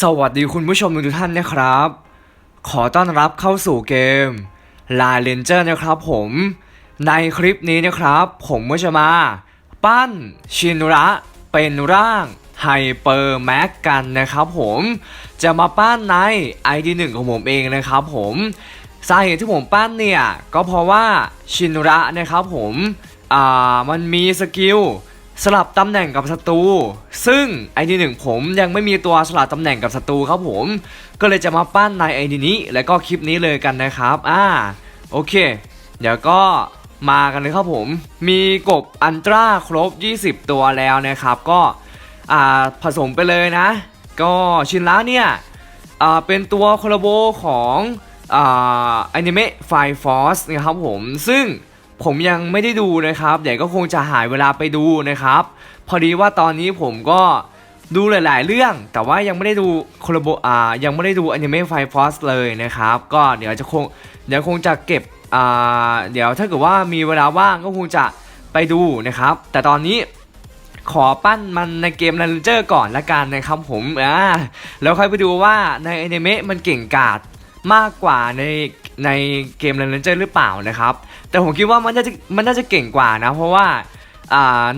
สวัสดีคุณผู้ชมทุกท่านนะครับ ขอต้อนรับเข้าสู่เกม l a l e n g e r นะครับผม ในคลิปนี้นะครับ ผมก็จะมา ปั้นชินระเป็นร่างไฮเปอร์แม็กกันนะครับผม จะมาปั้นใน ID 1ของผมเองนะครับผมสาเหตุที่ผมปั้นเนี่ย ก็เพราะว่าชินระนะครับผม อ่า มันมีสกิล สลับตำแหน่งกับศัตรู ซึ่งไอดีหนึ่งผมยังไม่มีตัวสลับตำแหน่งกับศัตรูครับผม ก็เลยจะมาปั้นในไอดีนี้ และก็คลิปนี้เลยกันนะครับ อ่า โอเค เดี๋ยวก็มากันเลยครับผม มีกบอันตราครบ 20 ตัวแล้วนะครับ ก็อ่าผสมไปเลยนะ ก็ชินละเนี่ยอ่าเป็นตัวคอลลโบของอ่าอนิเมะไฟฟอสนะครับผม ซึ่ง ผมยังไม่ได้ดูนะครับเดี๋ยวก็คงจะหายเวลาไปดูนะครับ พอดีว่าตอนนี้ผมก็ดูหลาย ๆ เรื่อง แต่ว่ายังไม่ได้ดูโคลโบอ่ายังไม่ได้ดูอนิเมะไฟฟอสเลยนะครับ ก็เดี๋ยวจะคงเดี๋ยวคงจะเก็บอ่าเดี๋ยวถ้าเกิดว่ามีเวลาว่างก็คงจะไปดูนะครับ แต่ตอนนี้ขอปั้นมันในเกม r รนเจอร์ก่อนละกันนะครับผมอ่าแล้วค่อยไปดูว่าในอนิเมะมันเก่งกาจมากกว่าในในเกม r รนเจอร์หรือเปล่านะครับ แต่ผมคิดว่ามันน่าจะมันน่าจะเก่งกว่านะ เพราะว่า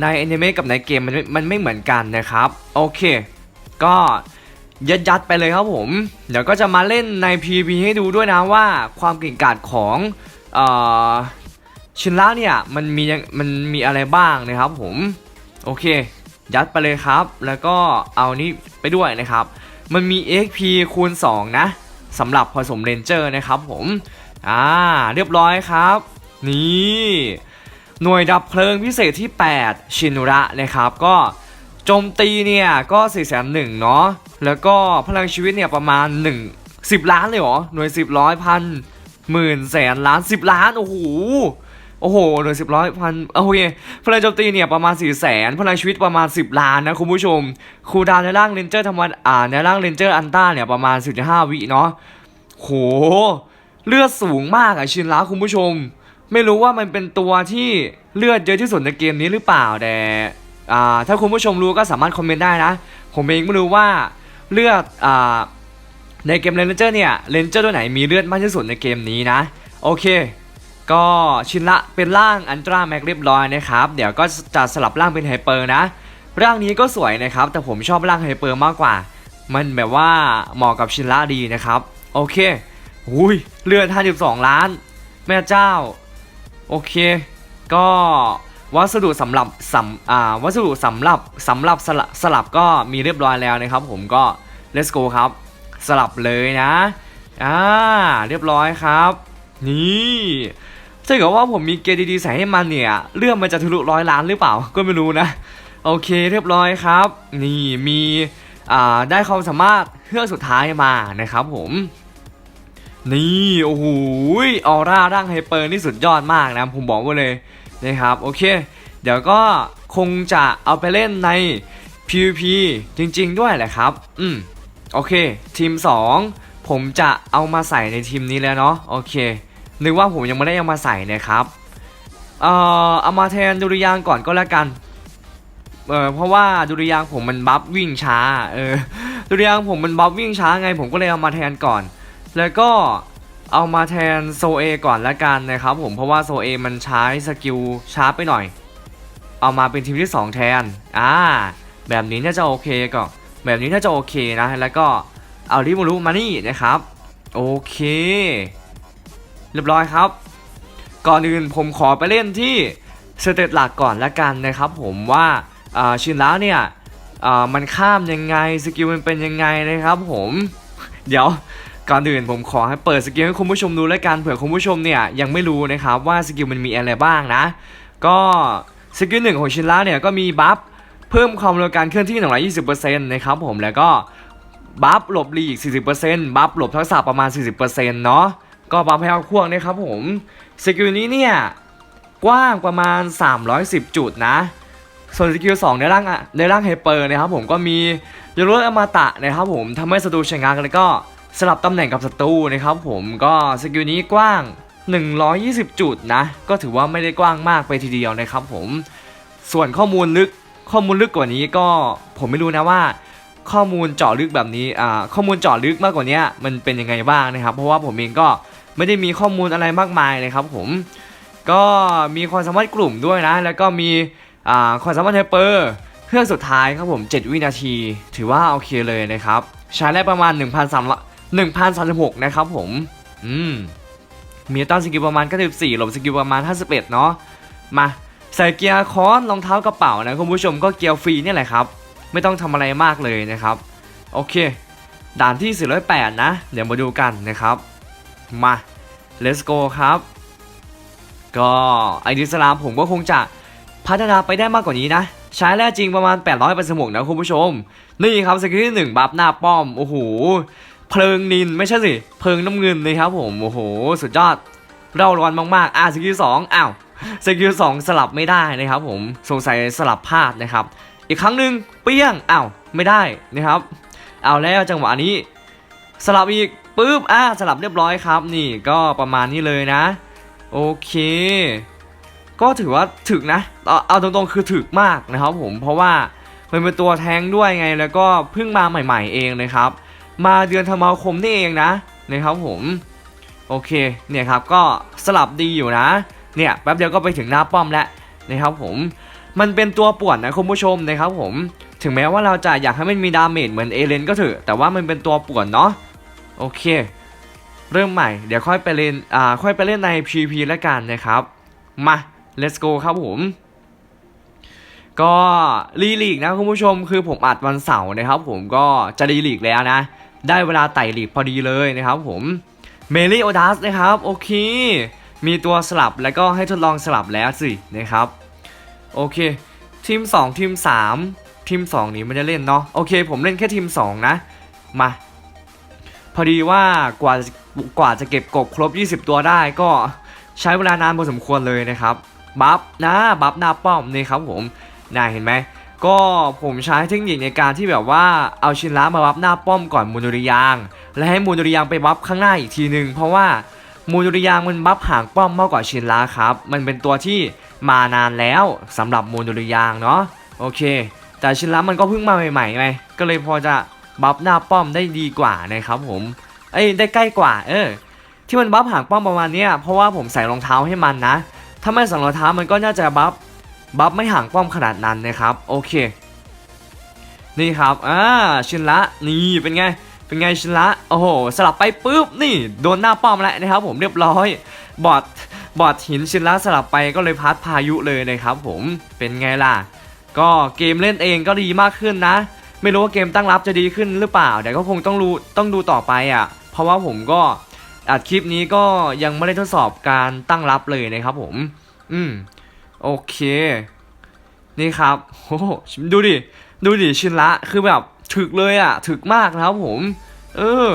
ในแอนิเมะกับในเกมมันไม่มันไม่เหมือนกันนะครับ โอเค ก็ยัดยัดๆไปเลยครับผม เดี๋ยวก็จะมาเล่นใน PVP ให้ดูด้วยนะว่าความเก่งกาจของอชินละเนี่ยมันมีมันมีอะไรบ้างนะครับผม โอเค ยัดไปเลยครับ แล้วก็เอานี้ไปด้วยนะครับ มันมี XP คูณ 2 นะสำหรับผสมเรนเจอร์นะครับผม อ่า เรียบร้อยครับ นี่หน่วยดับเพลิงพิเศษที่ 8 ชินระนะครับ ก็โจมตีเนี่ยก็4 0 0 0 0เนาะแล้วก็พลังชีวิตเนี่ยประมาณ 1 10 ล้านเลยเหรอ หน่วย 10ร้อยพันหมื่นแสนล้าน 10 ล้าน โอ้โหโอ้โหหน่วย10ร้อยพันโอเคพลังโจมตีเนี่ยประมาณ4 0 0แสนพลังชีวิตประมาณ 10 ล้านนะคุณผู้ชมคูดาวน์ในร่างเรนเจอร์ธรรมดาอ่าในร่างเรนเจอร์อันต้าเนี่ยประมาณ15วิเนาะโหเลือดสูงมากอะชินละคุณผู้ชม ไม่รู้ว่ามันเป็นตัวที่เลือดเยอะที่สุดในเกมนี้หรือเปล่าแต่อ่าถ้าคุณผู้ชมรู้ก็สามารถคอมเมนต์ได้นะ ผมเองไม่รู้ว่าเลือดอ่าในเกมเรนเจอร์เนี่ยเรนเจอร์ตัวไหนมีเลือดมากที่สุดในเกมนี้นะ โอเค ก็ชินละเป็นร่างอันตราแม็กเรียบร้อยนะครับ เดี๋ยวก็จะสลับร่างเป็นไฮเปอร์นะ ร่างนี้ก็สวยนะครับ แต่ผมชอบร่างไฮเปอร์มากกว่า มันแบบว่าเหมาะกับชินละดีนะครับ โอเคอุ้ยเลือด52 ล้าน แม่เจ้า โอเค ก็วัสดุสำหรับสำอ่าวัสดุสำหรับสำหรับสลับสลับก็มีเรียบร้อยแล้วนะครับ ผมก็ let's go ครับ สลับเลยนะอ่าเรียบร้อยครับ นี่ถ้าเกิดว่าผมมีเกรดดีๆใส่ให้มันเนี่ย เรื่องมันจะทะลุร้อยล้านหรือเปล่า ก็ไม่รู้นะ โอเคเรียบร้อยครับ นี่มีอ่าได้ความสามารถเพื่อสุดท้ายมานะครับผม นี่โอ้โหออร่าร่างไฮเปอร์นี่สุดยอดมากนะผมบอกไว้เลยนะครับโอเค เดี๋ยวก็คงจะเอาไปเล่นใน PVP จริง ๆ ด้วยแหละครับ อืมโอเค ทีม 2 ผมจะเอามาใส่ในทีมนี้แล้วเนาะโอเคนึกว่าผมยังไม่ได้เอามาใส่นะครับเอ่อเอามาแทนดุริยางก่อนก็แล้วกันเออเพราะว่าดุริยางผมมันบัฟวิ่งช้าเออดุริยางผมมันบัฟวิ่งช้าไง ผมก็เลยเอามาแทนก่อน แล้วก็เอามาแทนโซเอก่อนละกันนะครับผมเพราะว่าโซเอมันใช้สกิลช้าไปหน่อย เอามาเป็นทีมที่ 2 แทนอ่าแบบนี้น่าจะโอเคก็แบบนี้น่าจะโอเคนะแล้วก็เอาริมูรุมานี่นะครับโอเค เรียบร้อยครับ ก่อนอื่นผมขอไปเล่นที่สเตตหลักก่อนละกันนะครับผมว่าชินแล้วเนี่ยมันข้ามยังไงสกิลมันเป็นยังไงนะครับผม เดี๋ยว ก่อนอื่นผมขอให้เปิดสกิลให้คุณผู้ชมดูแล้วกันเผื่อคุณผู้ชมเนี่ยยังไม่รู้นะครับว่าสกิลมันมีอะไรบ้างนะ ก็สกิลหนึ่งของชินล่าเนี่ยก็มีบัฟเพิ่มความเร็วการเคลื่อนที่120%นะครับผมแล้วก็บัฟหลบหลีก 40%บัฟหลบทักษะประมาณ 40%เนาะก็บัฟให้เอาพ่วงนะครับผมสกิลนี้เนี่ยกว้างประมาณ 310 จุดนะ ส่วนสกิล2ในร่างอะในร่างไฮเปอร์นะครับผมก็มียรถอมตะนะครับผมทำให้ศัตรูชะงักแล้วก็ สลับตำแหน่งกับศัตรูนะครับผมก็สกิลนี้กว้าง 120 จุดนะ ก็ถือว่าไม่ได้กว้างมากไปทีเดียวนะครับผมส่วนข้อมูลลึกข้อมูลลึกกว่านี้ก็ผมไม่รู้นะว่า ข้อมูลเจาะลึกแบบนี้อ่าข้อมูลเจาะลึกมากกว่านี้มันเป็นยังไงบ้างนะครับ เพราะว่าผมเองก็ไม่ได้มีข้อมูลอะไรมากมายเลยครับผมก็มีความสามารถกลุ่มด้วยนะ แล้วก็มีอ่าความสามารถไฮเปอร์เครื่องสุดท้ายครับผม 7 วินาที ถือว่าโอเคเลยนะครับ ใช้ได้ประมาณ 1,300 1,036 นะครับผม อืม มีต้นสกิลประมาณ94หลบสกิลประมาณ 51 เนาะ มาใส่เกียร์คอนรองเท้ากระเป๋านะคุณผู้ชมก็เกียร์ฟรีนี่แหละครับ ไม่ต้องทำอะไรมากเลยนะครับ โอเค ด่านที่ 408 นะ เดี๋ยวมาดูกันนะครับ มา let's go ครับ ก็ไอดิสลามผมก็คงจะพัฒนาไปได้มากกว่านี้นะ ใช้แร่จริงประมาณ 800เป็นสมุกนะคุณผู้ชม นี่ครับสกิลที่ 1 บัฟหน้าป้อม โอ้โห เพลิงนินไม่ใช่สิเพลิงน้ำเงินเลยครับผมโอ้โหสุดยอดเราร้อนมากๆอะสกิลสองอ้าวสกิลสองสลับไม่ได้นะครับผมสงสัยสลับพลาดนะครับ อีกครั้งหนึ่งเปี้ยงอ้าวไม่ได้นะครับ เอาแล้วจังหวะนี้ สลับอีกปุ๊บอะสลับเรียบร้อยครับ นี่ก็ประมาณนี้เลยนะ โอเค ก็ถือว่าถึกนะเอาเอาตรงๆคือถึกมากนะครับผมเพราะว่ามันเป็นตัวแทงด้วยไงแล้วก็เพิ่งมาใหม่ ๆ เองนะครับ มาเดือนธันวาคมนี่เองนะนะครับผมโอเคเนี่ยครับก็สลับดีอยู่นะเนี่ยแป๊บเดียวก็ไปถึงหน้าป้อมแล้วนะครับผมมันเป็นตัวป่วนนะคุณผู้ชมนะครับผมถึงแม้ว่าเราจะอยากให้มันมีดาเมจเหมือนเอเลนก็เถอะแต่ว่ามันเป็นตัวป่วนเนาะโอเค เริ่มใหม่เดี๋ยวค่อยไปเล่นอ่าค่อยไปเล่นใน PVP แล้วกันนะครับมา let's go ครับผมก็รีลีกนะคุณผู้ชมคือผมอัดวันเสาร์นะครับผมก็จะรีลีกแล้วนะ ได้เวลาไต่หลีกพอดีเลยนะครับผมเมลี่โอดัสนะครับโอเค มีตัวสลับแล้วก็ให้ทดลองสลับแล้วสินะครับโอเคทีม 2 ทีม 3 ทีม 2 นี้ไม่ได้เล่นเนาะโอเค ผมเล่นแค่ทีม 2 นะ มา พอดีว่ากว่ากว่าจะเก็บกบครบ 20 ตัวได้ก็ใช้เวลานานพอสมควรเลยนะครับบัฟนะบัฟหน้าป้อมนี่ครับผมน่าเห็นไหม ก็ผมใช้เทคนิคในการที่แบบว่าเอาชินล้ามาบัฟหน้าป้อมก่อนมูลดุริยาง และให้มูลดุริยางไปบัฟข้างหน้าอีกทีหนึ่งเพราะว่ามูลดุริยางมันบัฟห่างป้อมมากกว่าชินล้าครับ มันเป็นตัวที่มานานแล้วสำหรับมูลดุริยางเนาะโอเค แต่ชินล้ามันก็เพิ่งมาใหม่ๆไงก็เลยพอจะบัฟหน้าป้อมได้ดีกว่านะครับผมเอ้ยได้ใกล้กว่า เออ ที่มันบัฟห่างป้อมประมาณนี้เพราะว่าผมใส่รองเท้าให้มันนะ ถ้าไม่ใส่รองเท้ามันก็น่าจะบัฟ บัฟไม่ห่างป้อมขนาดนั้นนะครับโอเค นี่ครับอ่าชินละนี่เป็นไงเป็นไงชินละโอ้โหสลับไปปุ๊บนี่โดนหน้าป้อมแล้วนะครับ ผมเรียบร้อยบอดบอดหินชินละสลับไปก็เลยพัดพายุเลยนะครับ ผมเป็นไงล่ะ ก็เกมเล่นเองก็ดีมากขึ้นนะ ไม่รู้ว่าเกมตั้งรับจะดีขึ้นหรือเปล่าแต่ก็คงต้องรู้ต้องดูต่อไปอะ เพราะว่าผมก็อัดคลิปนี้ก็ยังไม่ได้ทดสอบการตั้งรับเลยนะครับผม อืม โอเค นี่ครับโอ้โหดูดิ ดูดิชินละคือแบบถึกเลยอะ ถึกมากนะครับผม เออ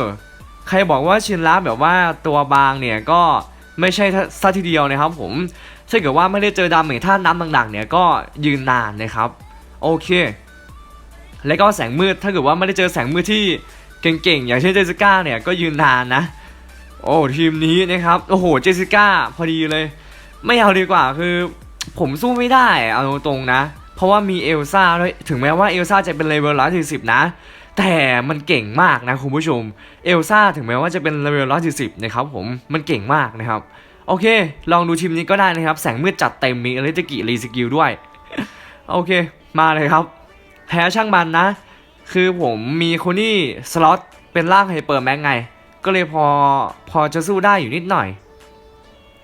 ใครบอกว่าชินละแบบว่าตัวบางเนี่ยก็ไม่ใช่ซะทีเดียวนะครับผมถ้าเกิดว่าไม่ได้เจอดาเมจท่าน้ำหนักๆเนี่ยก็ยืนนานนะครับ โอเค แล้วก็แสงมืดถ้าเกิดว่าไม่ได้เจอแสงมืดที่เก่งๆ อย่างเช่นเจสิก้าเนี่ยก็ยืนนานนะ โอ้ทีมนี้นะครับ โอ้โหเจสสิก้าพอดีเลย ไม่เอาดีกว่าคือ ผมสู้ไม่ได้เอาตรงๆนะ เพราะว่ามีเอลซ่าด้วยถึงแม้ว่าเอลซ่าจะเป็นเลเวลร้อยสี่สิบนะ แต่มันเก่งมากนะคุณผู้ชมเอลซ่าถึงแม้ว่าจะเป็นเลเวลร้อยสี่สิบนะครับผมมันเก่งมากนะครับ โอเค ลองดูทีมนี้ก็ได้นะครับ แสงมืดจัดเต็มมีอลิตกิรีสกิลด้วย โอเค มาเลยครับ แพ้ช่างมันนะ คือผมมีคนที่สล็อตเป็นร่างไฮเปอร์แม็กไง ก็เลยพอพอจะสู้ได้อยู่นิดหน่อย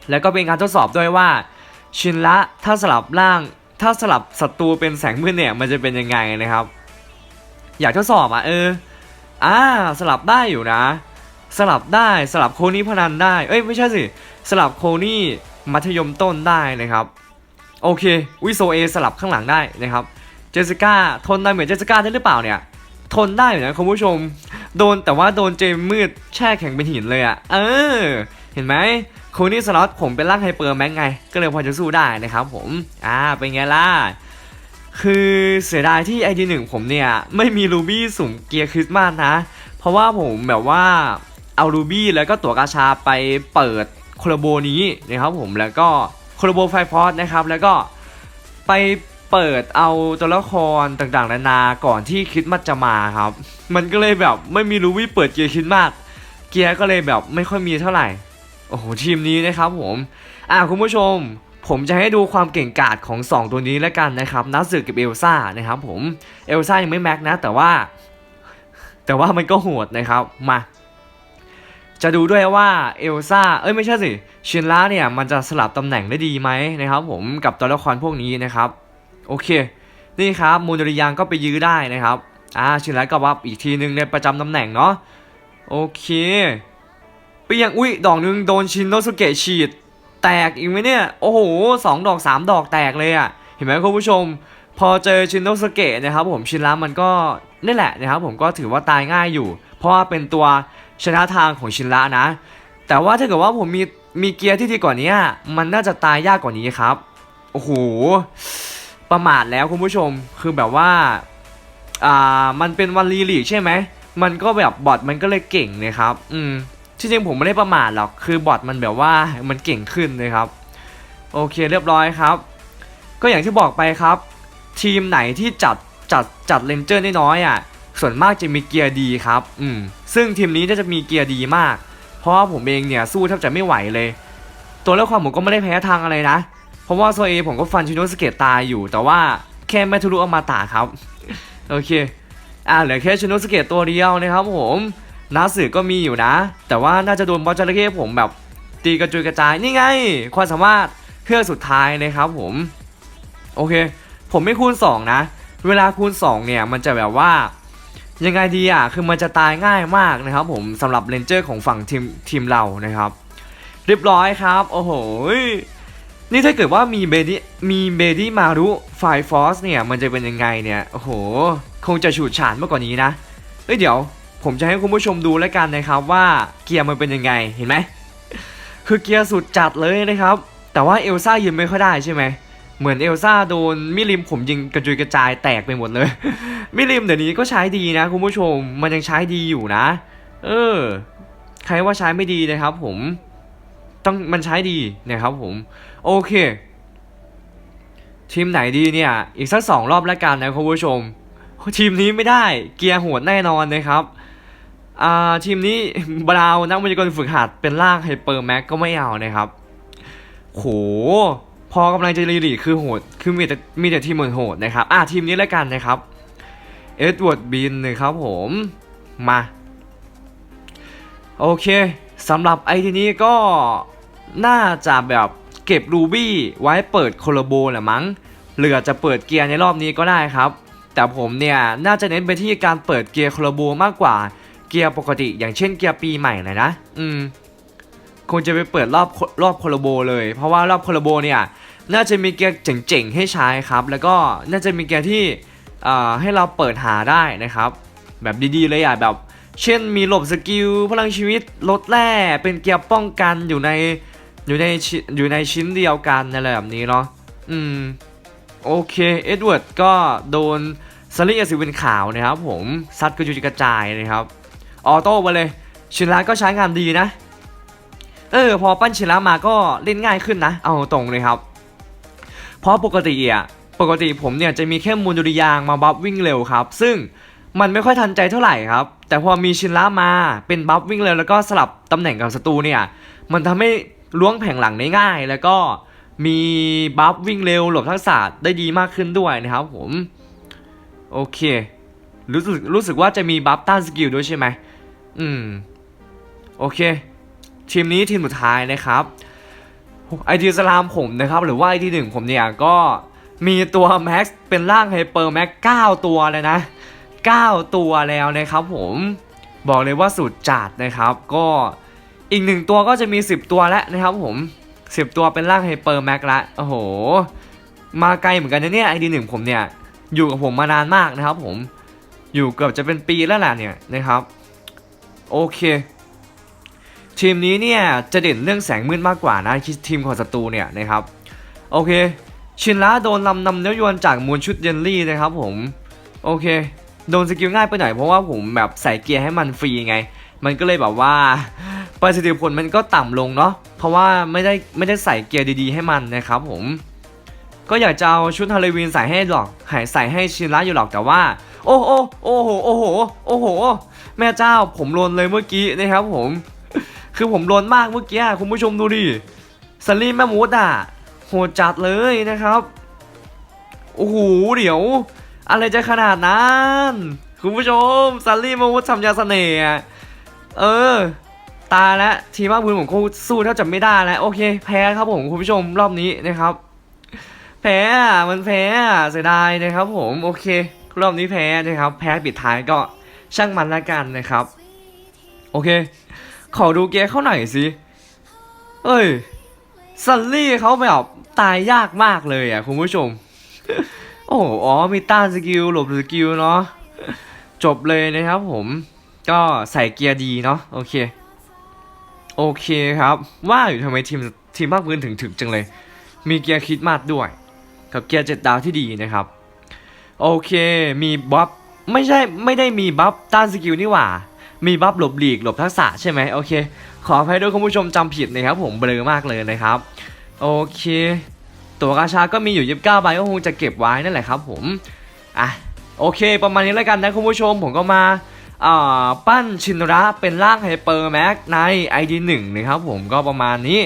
แล้วก็เป็นการทดสอบด้วยว่า ชินละถ้าสลับร่าง ถ้าสลับศัตรูเป็นแสงมืดเนี่ยมันจะเป็นยังไงนะครับ อยากทดสอบอะเอออ่าสลับได้อยู่นะ สลับได้สลับโคนี่พนันได้เอ้ยไม่ใช่สิสลับโคนี่มัธยมต้นได้นะครับโอเควิโซเอสลับข้างหลังได้นะครับเจสสิก้าทนได้เหมือนเจสสิก้าได้หรือเปล่าเนี่ยทนได้อยู่นะคุณผู้ชม โดนแต่ว่าโดนเจมมืดแช่แข็งเป็นหินเลยอะ่ะ เออ เห็นไหม คนี่สล็อตผมเป็นร่างไฮเปอร์แม็กไง ก็เลยพอจะสู้ได้นะครับผมอ่าเป็นไงล่ะคือเสียดายที่ไอดีหนึ่งผมเนี่ย ไม่มีรูบี้สุ่มเกียร์คริสต์มาสนะ เพราะว่าผมแบบว่าเอารูบี้แล้วก็ตั๋วกาชาไปเปิดโคลโบนี้นะครับผมแล้วก็โคลโบไฟฟอสนะครับ แล้วก็ไปเปิดเอาตัวละครต่างๆนานาก่อนที่คริดมัดจะมาครับ มันก็เลยแบบไม่มีรู้วิเปิดเกียร์คริดมาก เกียร์ก็เลยแบบไม่ค่อยมีเท่าไหร่ โอ้โหทีมนี้นะครับผม อ่าคุณผู้ชม ผมจะให้ดูความเก่งกาจของ 2 ตัวนี้แล้วกันนะครับนัสึกับเอลซ่านะครับผมเอลซ่ายังไม่แม็กนะ แต่ว่า แต่ว่ามันก็โหดนะครับมาจะดูด้วยว่าเอลซ่า เอ้ยไม่ใช่สิชินล่าเนี่ยมันจะสลับตำแหน่งได้ดีไหมนะครับผมกับตัวละครพวกนี้นะครับ โอเค นี่ครับมูนริยังก็ไปยื้อได้นะครับ อ่าชินล่าก็วับอีกทีหนึ่งในประจำตำแหน่งเนาะ โอเค เปียงอุ้ยดอกหนึงโดนชินโนสุเกะฉีด แตกอีกไหมเนี่ย โอ้โหสองดอกสามดอกแตกเลยอะ่ะ เห็นไหมคุณผู้ชม พอเจอชินโนสุเกะนะครับผมชินล่ามันก็นี่แหละนะครับผมก็ถือว่าตายง่ายอยู่ เพราะว่าเป็นตัวชนะทางของชินละนะ แต่ว่าถ้าเกิดว่าผมมีมีเกียร์ที่ดีกว่านี้มันน่าจะตายยากกว่านี้ครับ โอ้โห ประมาทแล้วคุณผู้ชม คือแบบว่า อ่า มันเป็นวันรีลีกใช่ไหม มันก็แบบบอทมันก็เลยเก่งนะครับ อืม ที่จริงผมไม่ได้ประมาทหรอก คือบอทมันแบบว่ามันเก่งขึ้นนะครับ โอเคเรียบร้อยครับ ก็อย่างที่บอกไปครับ ทีมไหนที่จัดจัดจัดเลนเจอร์น้อยๆอะ ส่วนมากจะมีเกียร์ดีครับ อืม ซึ่งทีมนี้จะมีเกียร์ดีมาก เพราะว่าผมเองเนี่ยสู้แทบจะไม่ไหวเลย ตัวเลือกความผมก็ไม่ได้แพ้ทางอะไรนะ เพราะว่าโซเอผมก็ฟันชิโนสเกตตายอยู่ แต่ว่าแค่ไม่ทะลุอมาตาครับ โอเค อ่าเหลือแค่ชิโนสเกตตัวเดียวนะครับผม นาสึก็มีอยู่นะ แต่ว่าน่าจะโดนบอลจระเข้ผมแบบตีกระจุยกระจายนี่ไง ความสามารถเครื่องสุดท้ายนะครับผม โอเค ผมไม่คูณ 2 นะ เวลาคูณ 2 เนี่ย มันจะแบบว่า ยังไงดีอะ คือมันจะตายง่ายมากนะครับผมสำหรับเลนเจอร์ของฝั่งทีมทีมเรานะครับ เรียบร้อยครับ โอ้โหนี่ถ้าเกิดว่ามีเบดี้มีเบดี้มารุไฟฟอสเนี่ย มันจะเป็นยังไงเนี่ย โอ้โห คงจะฉูดฉาดมากกว่านี้นะ เอ้ยเดี๋ยว ผมจะให้คุณผู้ชมดูแล้วกันนะครับว่าเกียร์มันเป็นยังไงเห็นไหมคือเกียร์สุดจัดเลยนะครับ แต่ว่าเอลซ่ายืนไม่ค่อยได้ใช่ไหมเหมือนเอลซ่าโดนมิริมผมยิงกระจุยกระจายแตกไปหมดเลย มิริมเดี๋ยวนี้ก็ใช้ดีนะคุณผู้ชมมันยังใช้ดีอยู่นะ เออ ใครว่าใช้ไม่ดีนะครับ ผมต้องมันใช้ดีนะครับผม โอเค ทีมไหนดีเนี่ย อีกสักสองรอบแล้วกันนะคุณผู้ชม ทีมนี้ไม่ได้เกียร์โหดแน่นอนนะครับ ทีมนี้บราวนักมวยากลฝึกหัดเป็นล่างไฮเปอร์แม็กก็ไม่เอานะครับ โห พอกำลังจะรีลีคือโหด คือมีแต่มีแต่ทีมเหมือนโหดนะครับ อ่าทีมนี้แล้วกันนะครับ เอ็ดเวิร์ดบินนะครับผม มา โอเคสำหรับไอทีนี้ก็น่าจะแบบเก็บรูบี้ไว้เปิดโคโลโบแหละมั้ง เหรือจจะเปิดเกียร์ในรอบนี้ก็ได้ครับ แต่ผมเนี่ยน่าจะเน้นไปที่การเปิดเกียร์โคโลโบมากกว่า เกียร์ปกติ อย่างเช่นเกียร์ปีใหม่เลยนะ อืมคงจะไปเปิดรอบรอบโคโลโบเลย เพราะว่ารอบโคโลโบเนี่ย น่าจะมีเกียร์เจ๋งๆให้ใช้ครับ แล้วก็น่าจะมีเกียร์ที่อ่าให้เราเปิดหาได้นะครับ แบบดีๆเลยอะแบบ เช่นมีหลบสกิลพลังชีวิตลดแร่เป็นเกียร์ป้องกันอยู่ในอยู่ในชิอยู่ในชิ้นเดียวกันอะไรแบบนี้เนาะอืมโอเคเอ็ดเวิร์ดก็โดนสลิอสิวินขาวนะครับผมซัดกระจุยกระจายนะครับ ออโต้ไปเลยชินระก็ใช้งานดีนะ เออ พอปั้นชินระมาก็เล่นง่ายขึ้นนะ เอาตรงเลยครับ เพราะปกติอะปกติผมเนี่ยจะมีแค่มูลดุริยางมาบัฟวิ่งเร็วครับ ซึ่งมันไม่ค่อยทันใจเท่าไหร่ครับ แต่พอมีชินระมาเป็นบัฟวิ่งเร็วแล้วก็สลับตำแหน่งกับศัตรูเนี่ย มันทำให้ล้วงแผงหลังได้ง่าย แล้วก็มีบัฟวิ่งเร็วหลบทักษะได้ดีมากขึ้นด้วยนะครับผม โอเค รู้สึกรู้สึกว่าจะมีบัฟต้านสกิลด้วยใช่ไหมอืม โอเค ทีมนี้ทีมสุดท้ายนะครับไอทียสลามผมนะครับ หรือว่าไอทีหนึ่งผมเนี่ยก็มีตัวแม็กซ์เป็นร่างไฮเปอร์แม็ก9ตัวเลยนะ9ตัวแล้วนะครับผมบอกเลยว่าสุดจัดนะครับ ก็อีกหนึ่งตัวก็จะมี 10 ตัวแล้วนะครับผม 10 ตัวเป็นร่างไฮเปอร์แม็กละโอ้โห มาไกลเหมือนกันนะเนี่ยไอดีหนึ่งผมเนี่ย อยู่กับผมมานานมากนะครับผม อยู่เกือบจะเป็นปีแล้วแหละเนี่ยนะครับ โอเค ทีมนี้เนี่ยจะเด่นเรื่องแสงมืดมากกว่านะทีมของศัตรูเนี่ยนะครับ โอเค ชินละโดนลำนำเนื้อยวนจากมูลชุดเยนลี่นะครับผม โอเค โดนสกิลง่ายไปหน่อยเพราะว่าผมแบบใส่เกียร์ให้มันฟรีไง มันก็เลยแบบว่าประสิทธิผลมันก็ต่ำลงเนาะเพราะว่าไม่ได้ไม่ได้ใส่เกียร์ดีๆให้มันนะครับผม ก็อยากจะเอาชุดฮาโลวีนใส่ให้หรอกใส่ใส่ให้ชินระอยู่หรอกแต่ว่า โอ้โอ้โอ้โหโอ้โหโอ้โห แม่เจ้าผมลนเลยเมื่อกี้นะครับผม คือผมลนมากเมื่อกี้คุณผู้ชมดูดิซันลี่แม่มูดอะโหดจัดเลยนะครับโอ้โหเดี๋ยว อะไรจะขนาดนั้นคุณผู้ชมซันลี่แม่มูดทำยาเสน่ห์เออ ตาแล้วทีมภาคพื้นผมคงสู้เท่าจะไม่ได้แล้ว โอเค แพ้ครับผมคุณผู้ชมรอบนี้นะครับ พ้อะมันแพ้อะเสียดายนะครับผมโอเค รอบนี้แพ้นะครับ แพ้ปิดท้ายก็ช่างมันละกันนะครับ โอเค ขอดูเกมเขาหน่อยสิ เอ้ยซันลี่เขาแบบตายยากมากเลยอะคุณผู้ชม โอ้โหอ๋อมีต้านสกิลหลบสกิลเนาะจบเลยนะครับผมก็ใส่เกียร์ดีเนาะโอเค โอเคครับ ว่าอยู่ทำไมทีมทีมภาคพื้นถึงถึงจังเลย มีเกียร์คิดมาสด้วย กับเกียร์เจ็ดดาวที่ดีนะครับ โอเคมีบัฟไม่ใช่ไม่ได้มีบัฟต้านสกิลนี่หว่า มีบัฟหลบหลีกหลบทักษะใช่ไหมโอเค ขออภัยด้วยคุณผู้ชมจำผิดนะครับผมเบลอมากเลยนะครับ โอเค ตัวกาชาก็มีอยู่ 29ใบก็คงจะเก็บไว้นั่นแหละครับผมอะโอเค ประมาณนี้แล้วกันนะคุณผู้ชมผมก็มาอ่าปั้นชินระเป็นร่างไฮเปอร์แม็กใน ID 1นะครับผมก็ประมาณนี้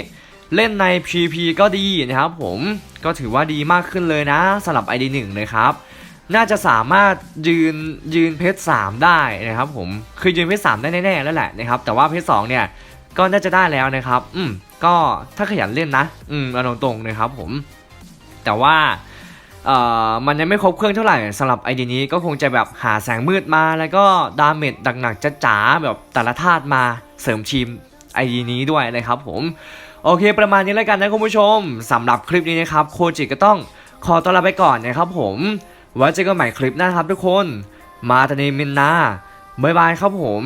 เล่นใน PP ก็ดีนะครับผม ก็ถือว่าดีมากขึ้นเลยนะสำหรับ ID 1 นะครับ น่าจะสามารถยืนยืนเพชร3ได้นะครับผมคือยืนเพชร3ได้แน่ๆแล้วแหละนะครับแต่ว่าเพชร2เนี่ยก็น่าจะได้แล้วนะครับ อืมก็ถ้าขยันเล่นนะ อืมเอาตรงๆนะครับผม แต่ว่าเอ่อมันยังไม่ครบเครื่องเท่าไหร่สำหรับไอเดียนี้ก็คงจะแบบหาแสงมืดมา แล้วก็ดาเมจหนักๆจ๋าๆแบบแต่ละธาตุมาเสริมทีมไอเดียนี้ด้วยนะครับผม โอเค ประมาณนี้แล้วกันนะคุณผู้ชมสำหรับคลิปนี้นะครับโคจิก็ต้องขอตัวลาไปก่อนนะครับผมไว้เจอกันใหม่คลิปหน้าครับทุกคน มาตานีมินนาบ๊ายบายครับผม